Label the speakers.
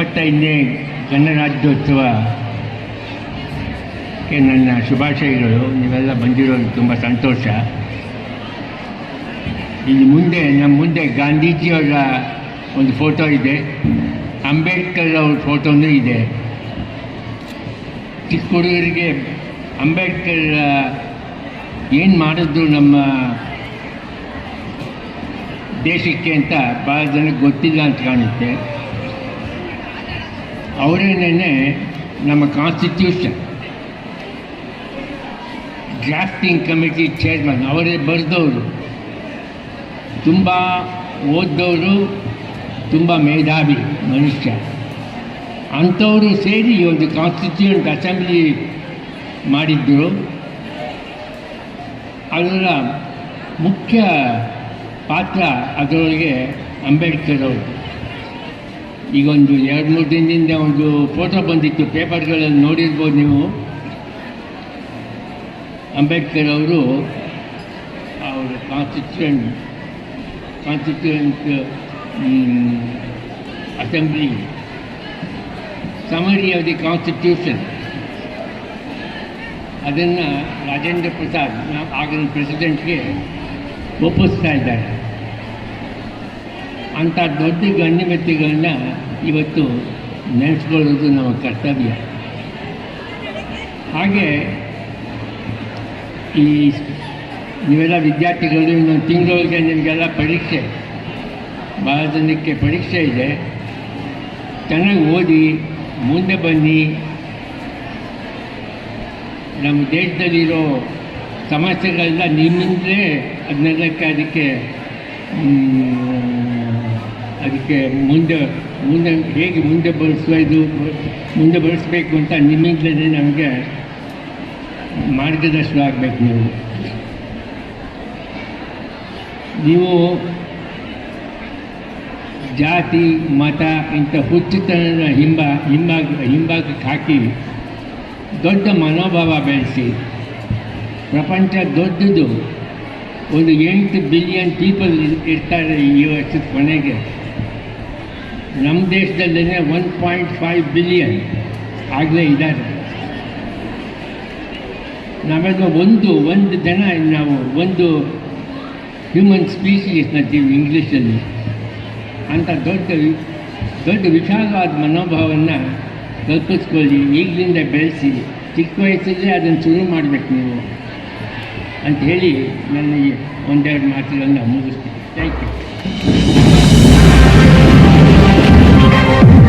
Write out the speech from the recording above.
Speaker 1: ಎಪ್ಪತ್ತೈದನೇ ಗಣರಾಜ್ಯೋತ್ಸವಕ್ಕೆ ನನ್ನ ಶುಭಾಶಯಗಳು. ನೀವೆಲ್ಲ ಬಂದಿರೋದು ತುಂಬ ಸಂತೋಷ. ಇಲ್ಲಿ ಮುಂದೆ, ನಮ್ಮ ಮುಂದೆ ಗಾಂಧೀಜಿಯವರ ಒಂದು ಫೋಟೋ ಇದೆ. ಅಂಬೇಡ್ಕರ್ ಅವ್ರ ಫೋಟೋನೂ ಇದೆ. ಚಿಕ್ಕ ಅಂಬೇಡ್ಕರ್ ಏನು ಮಾಡಿದ್ರು ನಮ್ಮ ದೇಶಕ್ಕೆ ಅಂತ ಭಾಳ ಜನಕ್ಕೆ ಗೊತ್ತಿಲ್ಲ ಅಂತ ಕಾಣುತ್ತೆ. ಅವರೇನೇ ನಮ್ಮ ಕಾನ್ಸ್ಟಿಟ್ಯೂಷನ್ ಡ್ರಾಫ್ಟಿಂಗ್ ಕಮಿಟಿ ಚೇರ್ಮನ್ ಅವರೇ ಬರೆದವರು. ತುಂಬ ಓದ್ದವರು, ತುಂಬ ಮೇಧಾವಿ ಮನುಷ್ಯ. ಅಂಥವರು ಸೇರಿ ಒಂದು ಕಾನ್ಸ್ಟಿಟ್ಯೂಂಟ್ ಅಸೆಂಬ್ಲಿ ಮಾಡಿದ್ದರು ಅದರ ಮುಖ್ಯ ಪಾತ್ರ ಅದರೊಳಗೆ ಅಂಬೇಡ್ಕರ್ ಅವರು. ಈಗ ಒಂದು ಎರಡು ಮೂರು ದಿನದಿಂದ ಒಂದು ಫೋಟೋ ಬಂದಿತ್ತು. ಪೇಪರ್ಗಳಲ್ಲಿ ನೋಡಿರ್ಬೋದು ನೀವು. ಅಂಬೇಡ್ಕರ್ ಅವರು ಅವರ constituent constituent assembly summary of the constitution ಅದನ್ನು ರಾಜೇಂದ್ರ ಪ್ರಸಾದ್ ಆಗಿನ ಪ್ರೆಸಿಡೆಂಟ್ಗೆ ಒಪ್ಪಿಸ್ತಾ ಇದ್ದಾರೆ. ಅಂಥ ದೊಡ್ಡ ಗಣ್ಯವ್ಯಕ್ತಿಗಳನ್ನ ಇವತ್ತು ನೆನೆಸ್ಕೊಳ್ಳೋದು ನಮ್ಮ ಕರ್ತವ್ಯ. ಹಾಗೆ ಈ ನೀವೆಲ್ಲ ವಿದ್ಯಾರ್ಥಿಗಳು ಇನ್ನೊಂದು ತಿಂಗಳಿಗೆ ನಿಮಗೆಲ್ಲ ಪರೀಕ್ಷೆ ಭಾಳ ಜನಕ್ಕೆ ಪರೀಕ್ಷೆ ಇದೆ. ಚೆನ್ನಾಗಿ ಓದಿ, ಮುಂದೆ ಬನ್ನಿ. ನಮ್ಮ ದೇಶದಲ್ಲಿರೋ ಸಮಸ್ಯೆಗಳೆಲ್ಲ ನಿಮ್ಮಿಂದಲೇ ಅದನ್ನೆಲ್ಲಕ್ಕೆ ಅದಕ್ಕೆ ಅದಕ್ಕೆ ಮುಂದೆ ಮುಂದೆ ಹೇಗೆ ಮುಂದೆ ಬಳಸೋದು ಮುಂದೆ ಬಳಸಬೇಕು ಅಂತ ನಿಮ್ಮಿಂದಲೇ ನಮಗೆ ಮಾರ್ಗದರ್ಶನ ಆಗಬೇಕು ನೀವು. ನೀವು ಜಾತಿ, ಮತ, ಇಂಥ ಹುಚ್ಚುತನದ ಹಿಂಬ, ಹಿಂಬಾಗ, ಹಿಂಭಾಗಕ್ಕೆ ಹಾಕಿ ದೊಡ್ಡ ಮನೋಭಾವ ಬೆಳೆಸಿ. ಪ್ರಪಂಚ ದೊಡ್ಡದು. ಒಂದು ಎಂಟು ಬಿಲಿಯನ್ ಪೀಪಲ್ ಇರ್ತಾರೆ ಈ ವರ್ಷದ ಕೊನೆಗೆ. ನಮ್ಮ ದೇಶದಲ್ಲೇ ಒನ್ ಪಾಯಿಂಟ್ ಫೈವ್ ಬಿಲಿಯನ್ ಆಗಲೇ ಇದ್ದಾರೆ ನಾವೆಲ್ಲ ಒಂದು ಒಂದು ಜನ ನಾವು ಒಂದು ಹ್ಯೂಮನ್ ಸ್ಪೀಸೀಸ್ ಅಂತೀವಿ ಇಂಗ್ಲೀಷಲ್ಲಿ. ಅಂಥ ದೊಡ್ಡ ದೊಡ್ಡ ವಿಶಾಲವಾದ ಮನೋಭಾವವನ್ನು ಕಲ್ಪಿಸ್ಕೊಳ್ಳಿ ಈಗಲಿಂದ ಬೆಳೆಸಿ, ಚಿಕ್ಕ ವಯಸ್ಸಲ್ಲೇ ಅದನ್ನು ಶುರು ಮಾಡಬೇಕು ನೀವು. ಅಂತ ಹೇಳಿ ನನ್ನ ಈ ಒಂದೆರಡು ಮಾತುಗಳನ್ನು ಮುಗಿಸ್ತೀನಿ. Thank you Thank you.